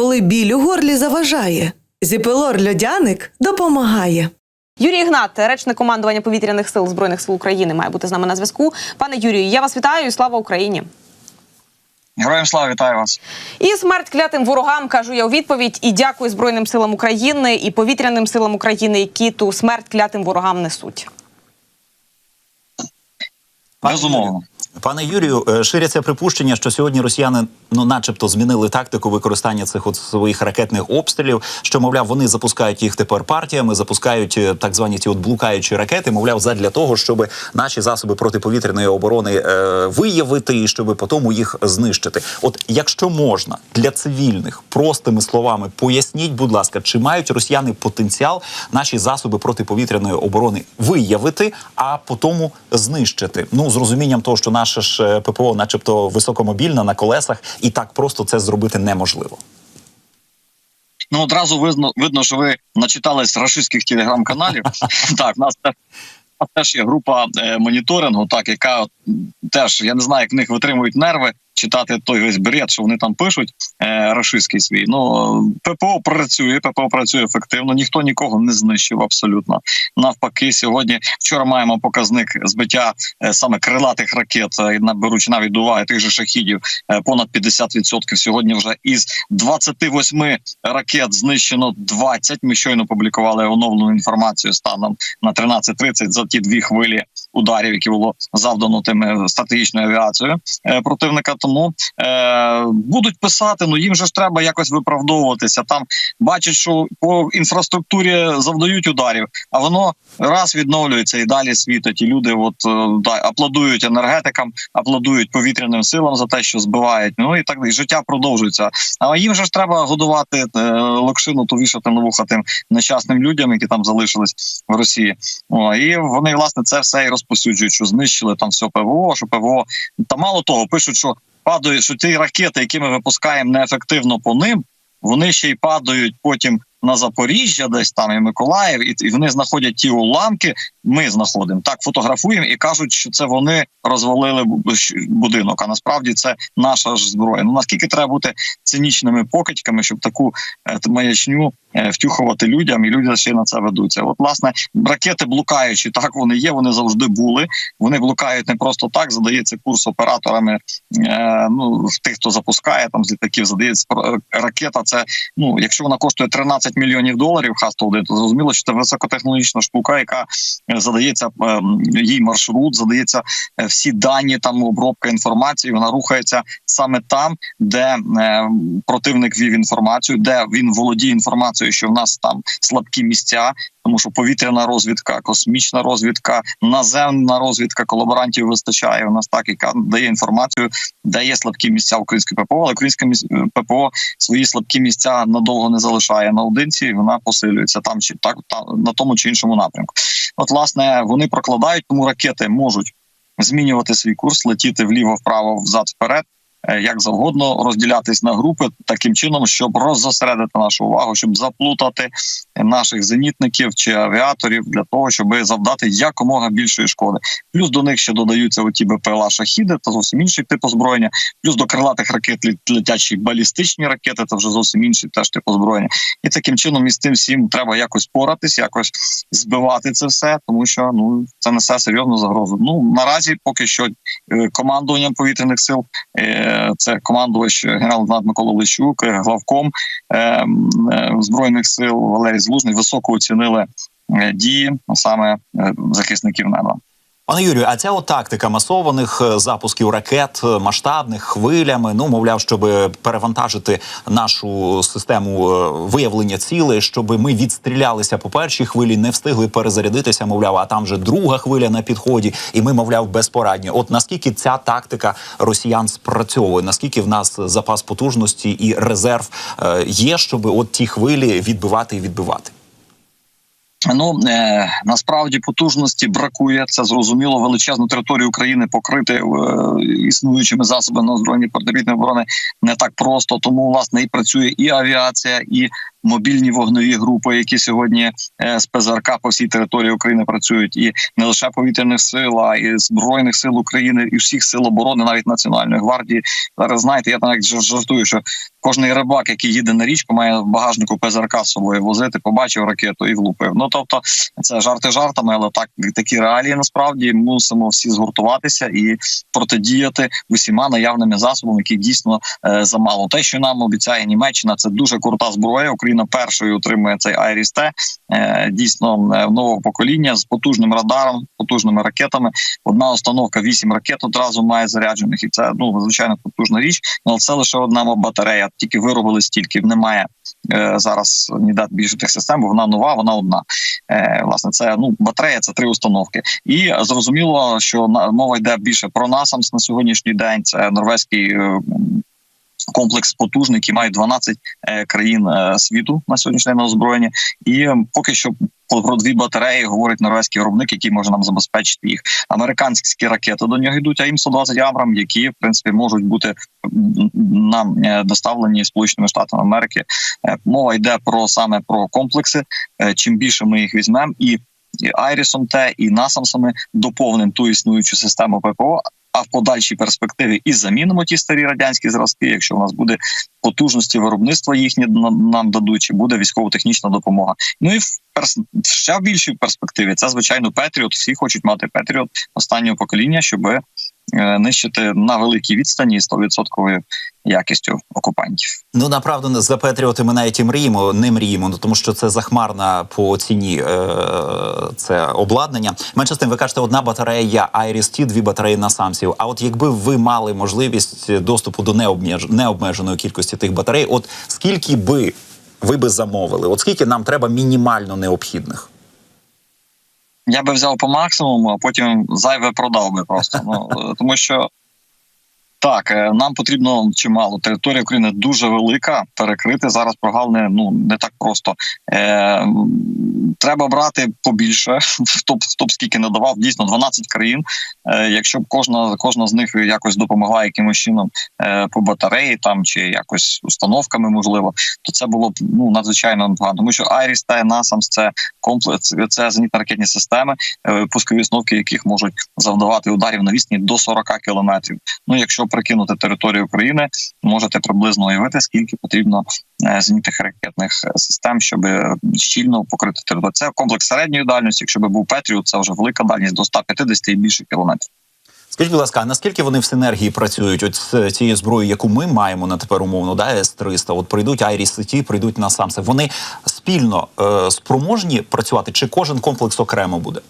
коли біль у горлі заважає. Зіпелор льодяник допомагає. Юрій Ігнат, речник командування повітряних сил збройних сил України, має бути з нами на зв'язку. Пане Юрію, я вас вітаю і слава Україні. Героям слава вітаю вас. І смерть клятим ворогам кажу я у відповідь. І дякую Збройним силам України і повітряним силам України, які ту смерть клятим ворогам несуть. Безумовно. Пане Юрію, е, ширяться припущення, що сьогодні росіяни, ну, начебто, змінили тактику використання цих от своїх ракетних обстрілів. Що мовляв, вони запускають їх тепер партіями, запускають е, так звані ці от блукаючі ракети. Мовляв, задля того, щоб наші засоби протиповітряної оборони е, виявити і щоб потім їх знищити. От якщо можна для цивільних простими словами, поясніть, будь ласка, чи мають росіяни потенціал наші засоби протиповітряної оборони виявити, а потім знищити? Ну з розумінням того, що наше ж е, ППО, начебто, високомобільне на колесах, і так просто це зробити неможливо. Ну одразу видно, видно, що ви начитались рашистських телеграм-каналів. так, теж, нас теж є група е, моніторингу, так яка теж я не знаю, як в них витримують нерви. Читати той весь бред, що вони там пишуть, е, рашистський свій. Ну ППО працює, ППО працює ефективно. Ніхто нікого не знищив абсолютно. Навпаки, сьогодні вчора маємо показник збиття е, саме крилатих ракет, е, беручи навіть до уваги тих же шахідів, е, понад 50%. Сьогодні вже із 28 ракет знищено 20. Ми щойно публікували оновлену інформацію станом на 13.30 за ті дві хвилі ударів, які було завдано тими стратегічною авіацією е, противника. Тому е, будуть писати. Ну їм же ж треба якось виправдовуватися. Там бачать, що по інфраструктурі завдають ударів, а воно раз відновлюється і далі світить. І люди, от е, да, аплодують енергетикам, аплодують повітряним силам за те, що збивають. Ну і так і життя продовжується. А їм же ж треба годувати е, локшину, ту вішати на вуха тим нещасним людям, які там залишились в Росії. О, і вони власне це все і розповсюджують, що знищили там все ПВО, що ПВО та мало того, пишуть, що падають, що ті ракети, які ми випускаємо неефективно по ним, вони ще й падають потім на Запоріжжя, десь там і Миколаїв, і, і вони знаходять ті уламки. Ми знаходимо так, фотографуємо і кажуть, що це вони розвалили бу- будинок. А насправді це наша ж зброя. Ну наскільки треба бути цинічними покидьками, щоб таку е, маячню е, втюхувати людям, і люди ще на це ведуться. От власне ракети блукаючі, так вони є. Вони завжди були. Вони блукають не просто так. Задається курс операторами. Е, ну тих, хто запускає там з літаків, задається е, ракета. Це ну, якщо вона коштує 13 мільйонів доларів, Х-101, то зрозуміло, що це високотехнологічна штука, яка е, задається е, їй маршрут, задається е, всі дані, там обробка інформації. Вона рухається саме там, де е, противник вів інформацію, де він володіє інформацією, що в нас там слабкі місця. Тому що повітряна розвідка, космічна розвідка, наземна розвідка колаборантів вистачає. У нас так, яка дає інформацію, де є слабкі місця української ППО, але українське міс- ППО свої слабкі місця надовго не залишає наодинці. Вона посилюється там чи так там, на тому чи іншому напрямку. От, власне, вони прокладають, тому ракети можуть змінювати свій курс, летіти вліво, вправо, взад, вперед. Е, Як завгодно розділятись на групи таким чином, щоб роззосередити нашу увагу, щоб заплутати наших зенітників чи авіаторів для того, щоб завдати якомога більшої шкоди. Плюс до них ще додаються оті БПЛА шахіди та зовсім інший тип озброєння. Плюс до крилатих ракет летячі балістичні ракети, це вже зовсім інший теж тип озброєння. І таким чином із цим всім треба якось поратись, якось збивати це все, тому що ну це несе серйозну загрозу. Ну наразі поки що е, командуванням повітряних сил е, це командувач генерал-лейтенант Микола Лищук, е, главком е, е, збройних сил Валерій Злужний високо оцінили е, дії саме е, захисників неба. Пане Юрію, а ця тактика масованих е, запусків ракет е, масштабних хвилями, ну мовляв, щоб перевантажити нашу систему е, виявлення цілей, щоб ми відстрілялися по першій хвилі, не встигли перезарядитися, мовляв, а там вже друга хвиля на підході, і ми, мовляв, безпорадні. От наскільки ця тактика росіян спрацьовує, наскільки в нас запас потужності і резерв є, щоб от ті хвилі відбивати і відбивати. Ну е, насправді потужності бракує. Це зрозуміло. Величезну територію України покрити е, існуючими засобами озброєння протипітної оборони не так просто. Тому власне і працює і авіація, і мобільні вогнові групи, які сьогодні е, з ПЗРК по всій території України працюють, і не лише повітряних сил, а і збройних сил України, і всіх сил оборони, навіть національної гвардії. Зараз знаєте, я навіть жар- жартую, що кожний рибак, який їде на річку, має в багажнику ПЗРК з собою возити, побачив ракету і влупив. Ну тобто, це жарти жартами, але так такі реалії насправді мусимо всі згуртуватися і протидіяти усіма наявними засобами, які дійсно е, замало. Те, що нам обіцяє Німеччина, це дуже крута зброя. Україна першою отримує цей Айріс-Т, е, дійсно е, нового покоління з потужним радаром, потужними ракетами. Одна установка, вісім ракет одразу має заряджених, і це ну звичайно потужна річ. Але це лише одна батарея. Тільки виробили стільки. Немає е, зараз ніде більше тих систем, бо вона нова, вона одна. Е, власне, це ну батарея, це три установки. І зрозуміло, що мова йде більше про насамс на сьогоднішній день. Це норвезький. е, Комплекс потужний, який має 12 е, країн світу на сьогоднішній день на озброєння, і е, поки що про дві батареї говорить норвезький виробник, який може нам забезпечити їх. Американські ракети до нього йдуть, а їм 120 Абрам, які в принципі можуть бути нам е, доставлені Сполученими Штатами Америки. Е, Мова йде про саме про комплекси. Е, Чим більше ми їх візьмемо, і Айрісом Т, і Насамсами доповнимо ту існуючу систему ППО. А в подальшій перспективі і замінимо ті старі радянські зразки, якщо у нас буде потужності виробництва їхні нам- дадуть, чи буде військово-технічна допомога. Ну і в перс... ще в більшій перспективі це звичайно Петріот. Всі хочуть мати Петріот останнього покоління, щоб нищити на великій відстані з 100% якістю окупантів. Ну направду за Петріоти ми навіть і мріємо, не мріємо, ну тому що це захмарна по ціні е, це обладнання. Менше з тим, ви кажете, одна батарея T, дві батареї на самсів. А от якби ви мали можливість доступу до необмеж... необмеженої кількості тих батарей, от скільки би ви би замовили? От скільки нам треба мінімально необхідних? Я би взяв по максимуму, а потім зайве продав би просто. Ну е, тому що так, е, нам потрібно чимало. Територія України дуже велика. Перекрити зараз прогалини ну не так просто. Е, треба брати побільше. Хто б скільки не давав, дійсно 12 країн. Е, якщо б кожна кожна з них якось допомогла якимось чином е, по батареї там чи якось установками, можливо, то це було б ну надзвичайно непогано. Тому що Айріс та Насамс це комплекс, це зенітно-ракетні системи, е, пускові установки, яких можуть завдавати ударів на відстані до 40 кілометрів. Ну, якщо прикинути територію України, можете приблизно уявити, скільки потрібно е, зенітних ракетних е, систем, щоб е, щільно покрити територію. Це комплекс середньої дальності. Якщо би був Петріот, це вже велика дальність до 150 і більше кілометрів. Скажіть, будь ласка, наскільки вони в синергії працюють? От з цією зброєю, яку ми маємо на тепер умовно, да, С-300, от прийдуть Айріс Ті, прийдуть на самсе. Вони спільно е, спроможні працювати, чи кожен комплекс окремо буде?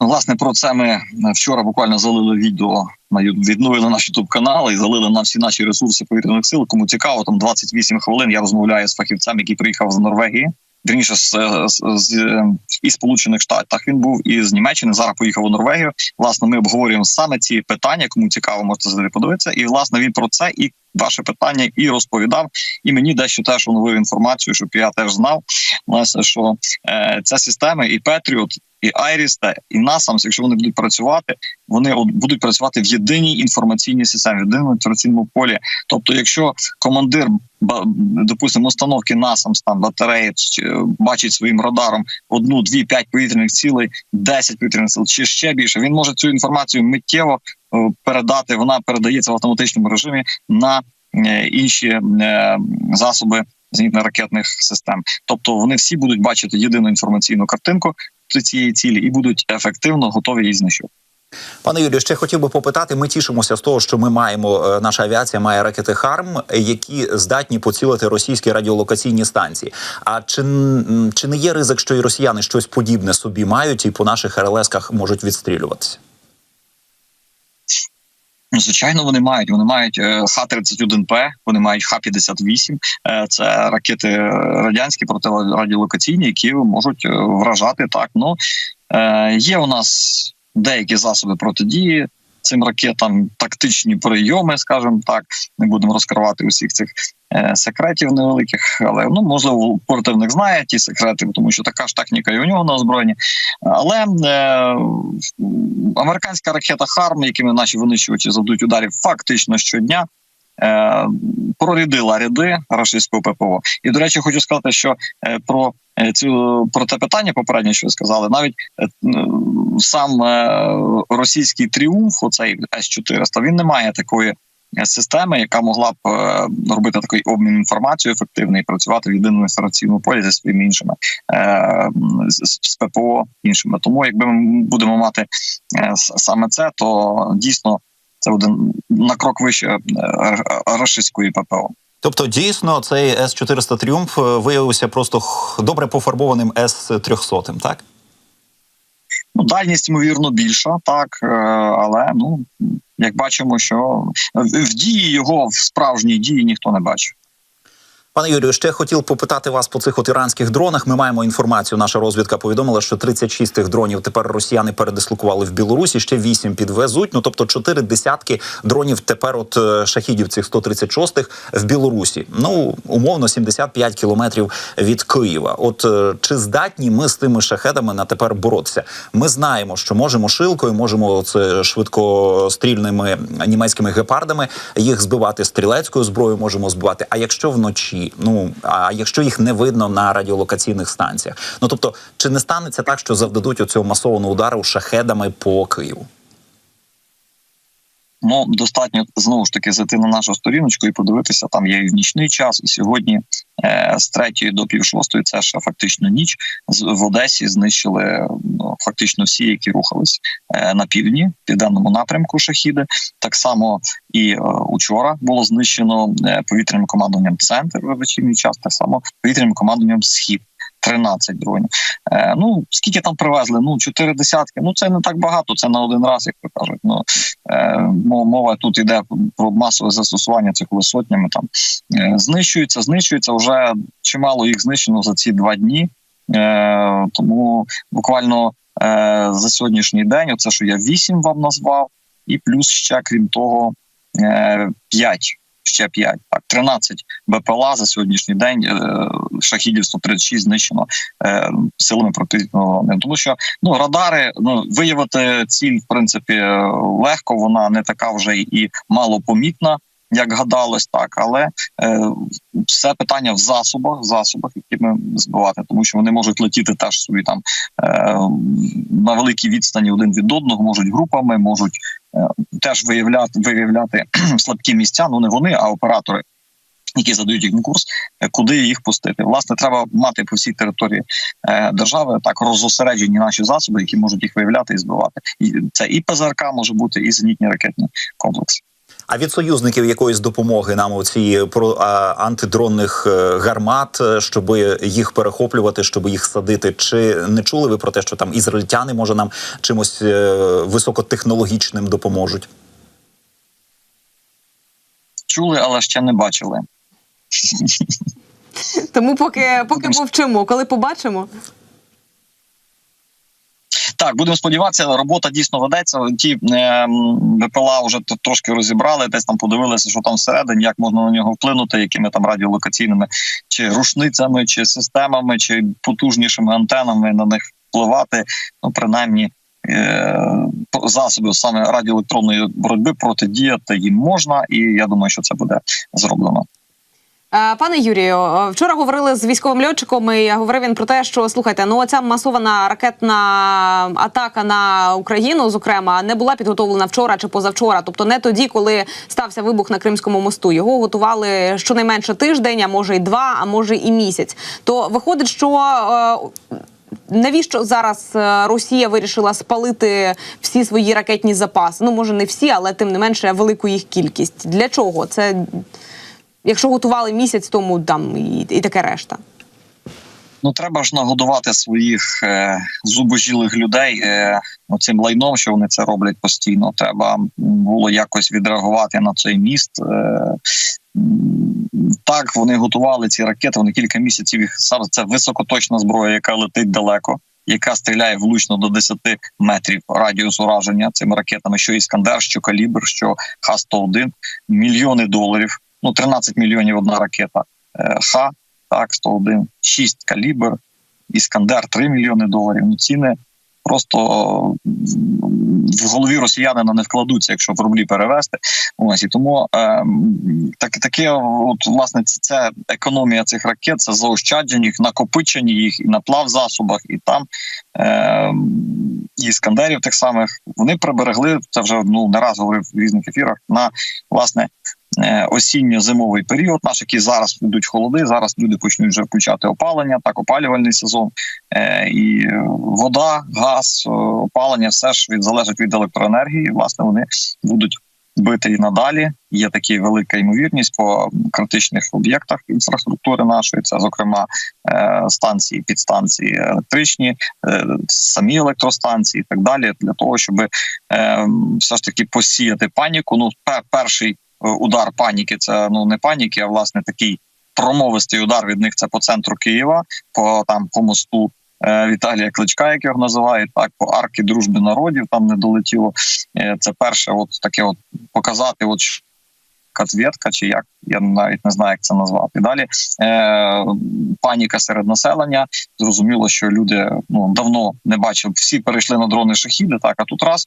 Ну, Власне, про це ми е, вчора буквально залили відео на відновили наш ютуб канал і залили на всі наші ресурси повітряних сил. Кому цікаво, там 28 хвилин. Я розмовляю з фахівцем, який приїхав з Норвегії. Вірніше з, з, з е, із Сполучених Штатів. Він був із Німеччини. Зараз поїхав у Норвегію. Власне, ми обговорюємо саме ці питання. Кому цікаво, можете подивитися. І власне він про це і ваше питання і розповідав. І мені дещо теж оновив інформацію, щоб я теж знав. Власне, що е, ця система і Петріот, і Айріста, і Насамс, якщо вони будуть працювати, вони от будуть працювати в єдиній інформаційній системі, в єдиному інформаційному полі. Тобто, якщо командир допустимо, установки Насамс там батареї бачить своїм радаром одну, дві, п'ять повітряних цілей, 10 повітряних сил чи ще більше, він може цю інформацію миттєво е, передати. Вона передається в автоматичному режимі на е, інші е, засоби зенітно-ракетних систем. Тобто вони всі будуть бачити єдину інформаційну картинку цієї цілі і будуть ефективно готові її знищувати. Пане Юрію, ще хотів би попитати. Ми тішимося з того, що ми маємо е, наша авіація має ракети Харм, які здатні поцілити російські радіолокаційні станції. А чи, чи не є ризик, що і росіяни щось подібне собі мають і по наших РЛС-ках можуть відстрілюватися? Ну, Звичайно, вони мають. Вони мають е, Х-31П, вони мають Х-58. Е, Це ракети радянські протирадіолокаційні, які можуть вражати так. Ну є у нас деякі засоби протидії цим ракетам, тактичні прийоми, скажімо так. Не будемо розкривати усіх цих е, секретів невеликих, але ну можливо противник знає ті секрети, тому що така ж техніка і у нього на озброєнні. Але е, американська ракета Харм, якими наші винищувачі завдають ударів фактично щодня. Е, прорядила ряди рашистського ППО. І до речі, хочу сказати, що е, про е, цю про те питання попереднє, що ви сказали, навіть сам російський тріумф, оцей С 400 він не має такої. Системи, яка могла б робити такий обмін інформацією ефективний, і працювати в єдиному інформаційному полі зі своїми іншими з, ППО іншими. Тому, якби ми будемо мати саме це, то дійсно це один на крок вище е, рашистської ППО. Тобто, дійсно, цей С 400 Тріумф е, виявився просто добре пофарбованим С 300 так? Ну, дальність, ймовірно, більша, так, е, але ну як бачимо, що в дії його в справжній дії ніхто не бачив. Пане Юрію, ще хотів попитати вас по цих от іранських дронах. Ми маємо інформацію. Наша розвідка повідомила, що 36 тих дронів тепер росіяни передислокували в Білорусі. Ще 8 підвезуть. Ну тобто, чотири десятки дронів тепер, от е, шахідів цих 136-х в Білорусі. Ну умовно 75 кілометрів від Києва. От е, чи здатні ми з тими шахедами на тепер боротися? Ми знаємо, що можемо шилкою, можемо це швидкострільними німецькими гепардами їх збивати стрілецькою зброєю, можемо збивати. А якщо вночі, ну а якщо їх не видно на радіолокаційних станціях, ну тобто, чи не станеться так, що завдадуть оцього масованого удару шахедами по Києву? Ну достатньо знову ж таки зайти на нашу сторіночку і подивитися. Там є і в нічний час, і сьогодні е, з третьої до пів шостої це ще фактично ніч. В Одесі знищили ну, фактично всі, які рухались е, на півдні, південному напрямку шахіди. Так само і е, учора було знищено е, повітряним командуванням центр в вечірній час. Так само повітряним командуванням схід. 13 дронів. Е, ну скільки там привезли? Ну чотири десятки. Ну це не так багато. Це на один раз, як то кажуть. Ну е, мова тут йде про масове застосування. Це коли сотнями там е, знищується, знищується вже чимало їх знищено за ці два дні. Е, тому буквально е, за сьогоднішній день, оце що я вісім вам назвав, і плюс ще крім того, е, п'ять. Ще 5, так 13 БПЛА за сьогоднішній день. Е, шахідів 136 знищено е, силами оборони. Тому що ну радари ну виявити ціль, в принципі, е, легко. Вона не така вже і малопомітна, як гадалось, так але е, все питання в засобах, в засобах, які ми збивати, тому що вони можуть летіти теж собі там е, на великій відстані один від одного, можуть групами, можуть теж виявляти виявляти слабкі місця. Ну не вони, а оператори. Які задають їм курс, е, куди їх пустити? Власне, треба мати по всій території е, держави так розосереджені наші засоби, які можуть їх виявляти і збивати. І це і ПЗРК може бути, і зенітні ракетні комплекси. А від союзників якоїсь допомоги нам оці про антидронних е, гармат, е, щоб їх перехоплювати, щоб їх садити. Чи не чули ви про те, що там ізраїльтяни може нам чимось е, високотехнологічним допоможуть? Чули, але ще не бачили. Тому поки поки мовчимо, коли побачимо. Так, будемо сподіватися, робота дійсно ведеться. Ті е, м, БПЛА вже трошки розібрали, десь там подивилися, що там всередині, як можна на нього вплинути, якими там радіолокаційними чи рушницями, чи системами, чи потужнішими антенами на них впливати. Ну, принаймні. е, Засоби саме радіоелектронної боротьби протидіяти їм можна, і я думаю, що це буде зроблено. Е, Пане Юрію, е, вчора говорили з військовим льотчиком, і говорив він про те, що слухайте, ну ця масована ракетна атака на Україну, зокрема, не була підготовлена вчора чи позавчора, тобто не тоді, коли стався вибух на Кримському мосту. Його готували щонайменше тиждень, а може й два, а може і місяць. То виходить, що. е, Навіщо зараз Росія вирішила спалити всі свої ракетні запаси? Ну може не всі, але тим не менше велику їх кількість. Для чого? Це якщо готували місяць тому там і, і таке решта. Ну треба ж нагодувати своїх е, зубожілих людей е, оцим лайном, що вони це роблять постійно. Треба було якось відреагувати на цей міст. Е, так, вони готували ці ракети. Вони кілька місяців їх саме це високоточна зброя, яка летить далеко, яка стріляє влучно до 10 метрів радіус ураження цими ракетами. Що іскандер, що калібр, що Х-101, мільйони доларів. Ну 13 мільйонів одна ракета. Е, Х так, 101, 6 калібр, Іскандер 3 мільйони доларів. Ну ціни просто в голові росіянина не вкладуться, якщо в рублі перевести. Ось і тому ем, так, таке, от власне, це, це економія цих ракет, це заощадження їх, накопичення їх і на плавзасобах, і там ем, і іскандерів тих самих вони приберегли це вже ну не раз говорив в різних ефірах на власне. Е, Осінньо-зимовий період, наш який зараз йдуть холоди. Зараз люди почнуть вже включати опалення, так опалювальний сезон, е, і вода, газ, е, опалення, все ж від залежить від електроенергії. Власне, вони будуть бити і надалі. Є така велика ймовірність по критичних об'єктах інфраструктури нашої. Це зокрема станції, підстанції електричні, самі електростанції, і так далі, для того, щоб е, все ж таки посіяти паніку. Ну, перший удар паніки це ну не паніки, а власне такий промовистий удар від них. Це по центру Києва, по там по мосту. е, Віталія Кличка, як його називають, так по арки дружби народів там не долетіло. Е, Це перше, от таке, от показати, от що ответка, чи як я навіть не знаю, як це назвати. Далі е, паніка серед населення. Зрозуміло, що люди ну давно не бачили. Всі перейшли на дрони шахіди, так а тут раз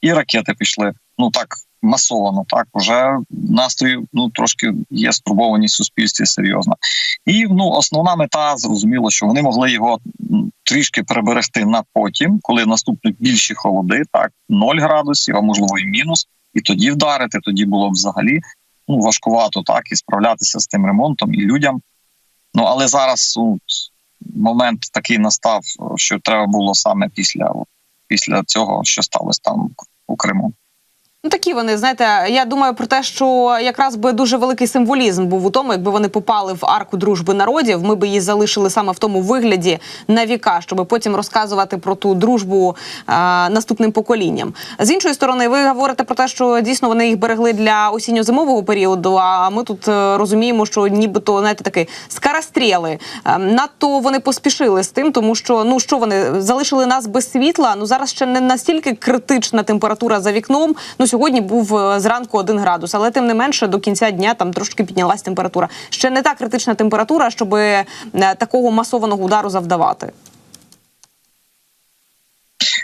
і ракети пішли. Ну так масовано. Так уже настрій ну трошки є стурбованість в суспільстві серйозна. І ну основна мета зрозуміло, що вони могли його трішки переберегти на потім, коли наступнуть більші холоди, так 0 градусів, а можливо і мінус, і тоді вдарити. Тоді було б взагалі ну важкувато так і справлятися з тим ремонтом і людям. Ну але зараз ну, момент такий настав, що треба було саме після, після цього, що сталося там у Криму. Такі вони знаєте. Я думаю про те, що якраз би дуже великий символізм був у тому, якби вони попали в арку дружби народів. Ми би її залишили саме в тому вигляді на віка, щоб потім розказувати про ту дружбу е, наступним поколінням. З іншої сторони, ви говорите про те, що дійсно вони їх берегли для осінньо-зимового періоду. А ми тут е, розуміємо, що нібито знаєте такі скаростріли. Е, надто вони поспішили з тим, тому що ну що вони залишили нас без світла. Ну зараз ще не настільки критична температура за вікном. Ну сьогодні був е, зранку один градус, але тим не менше до кінця дня там трошки піднялась температура. Ще не та критична температура, щоб е, такого масованого удару завдавати.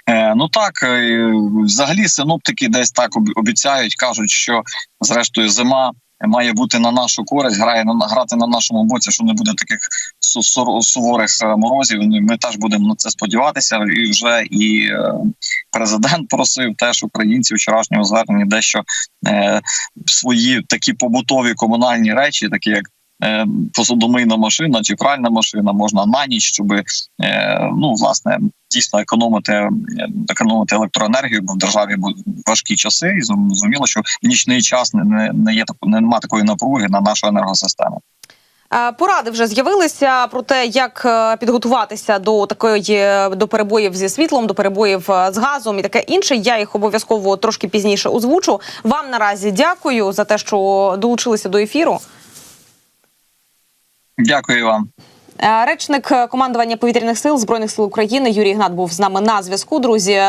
Е, ну так, взагалі синоптики десь так обіцяють, кажуть, що зрештою зима має бути на нашу користь, грає на грати на нашому боці, що не буде таких су- су- суворих е, морозів. Ну, Ми теж будемо на це сподіватися. І вже і е, президент просив теж українців вчорашнього звернення дещо е, свої такі побутові комунальні речі, такі як. Е, Посудомийна машина чи пральна машина можна на ніч, щоб е, ну власне дійсно економити е, економити електроенергію, бо в державі важкі часи, і зрозуміло, що в нічний час не, не, є так, нема такої напруги на нашу енергосистему. Поради вже з'явилися про те, як підготуватися до такої до перебоїв зі світлом, до перебоїв з газом і таке інше. Я їх обов'язково трошки пізніше озвучу. Вам наразі дякую за те, що долучилися до ефіру. Дякую вам. Е, Речник е, командування повітряних сил збройних сил України Юрій Гнат був з нами на зв'язку. Друзі.